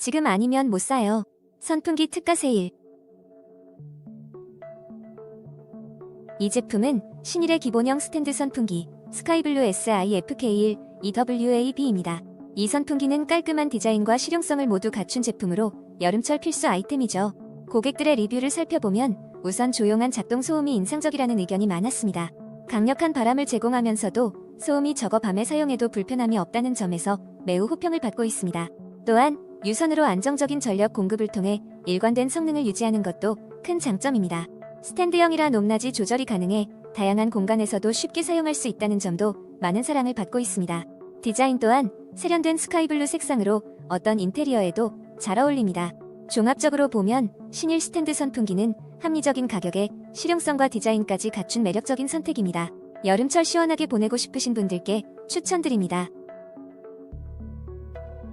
지금 아니면 못 사요. 선풍기 특가 세일. 이 제품은 신일의 기본형 스탠드 선풍기 스카이블루 SIFK1 EWAB입니다. 이 선풍기는 깔끔한 디자인과 실용성을 모두 갖춘 제품으로 여름철 필수 아이템이죠. 고객들의 리뷰를 살펴보면 우선 조용한 작동 소음이 인상적이라는 의견이 많았습니다. 강력한 바람을 제공하면서도 소음이 적어 밤에 사용해도 불편함이 없다는 점에서 매우 호평을 받고 있습니다. 또한 유선으로 안정적인 전력 공급을 통해 일관된 성능을 유지하는 것도 큰 장점입니다. 스탠드형이라 높낮이 조절이 가능해 다양한 공간에서도 쉽게 사용할 수 있다는 점도 많은 사랑을 받고 있습니다. 디자인 또한 세련된 스카이블루 색상으로 어떤 인테리어에도 잘 어울립니다. 종합적으로 보면 신일 스탠드 선풍기는 합리적인 가격에 실용성과 디자인까지 갖춘 매력적인 선택입니다. 여름철 시원하게 보내고 싶으신 분들께 추천드립니다.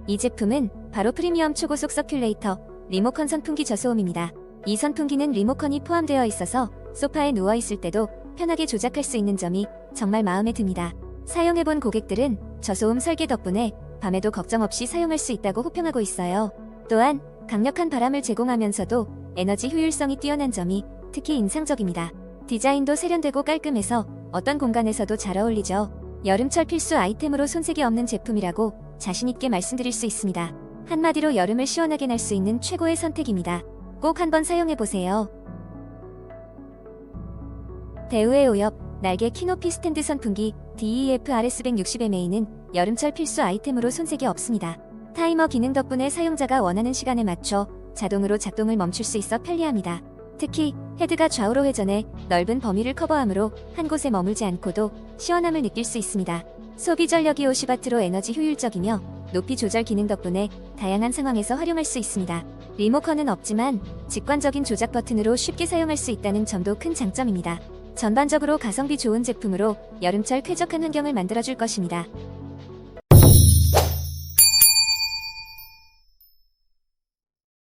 이 제품은 바로 프리미엄 초고 속 서큘레이터 리모컨 선풍기 저소음입니다. 이 선풍기는 리모컨이 포함되어 있어서 소파에 누워 있을 때도 편하게 조작할 수 있는 점이 정말 마음에 듭니다. 사용해본 고객들은 저소음 설계 덕분에 밤에도 걱정 없이 사용할 수 있다고 호평하고 있어요. 또한 강력한 바람을 제공하면서도 에너지 효율성이 뛰어난 점이 특히 인상적입니다. 디자인도 세련되고 깔끔해서 어떤 공간에서도 잘 어울리죠. 여름철 필수 아이템으로 손색이 없는 제품이라고 자신있게 말씀드릴 수 있습니다. 한마디로 여름을 시원하게 날 수 있는 최고의 선택입니다. 꼭 한번 사용해보세요. 대우의 오엽 날개 키노피 스탠드 선풍기 DEF RS160MA는 여름철 필수 아이템으로 손색이 없습니다. 타이머 기능 덕분에 사용자가 원하는 시간에 맞춰 자동으로 작동을 멈출 수 있어 편리합니다. 특히 헤드가 좌우로 회전해 넓은 범위를 커버하므로 한 곳에 머물지 않고도 시원함을 느낄 수 있습니다. 소비 전력이 50W로 에너지 효율적이며 높이 조절 기능 덕분에 다양한 상황에서 활용할 수 있습니다. 리모컨은 없지만 직관적인 조작 버튼으로 쉽게 사용할 수 있다는 점도 큰 장점입니다. 전반적으로 가성비 좋은 제품으로 여름철 쾌적한 환경을 만들어줄 것입니다.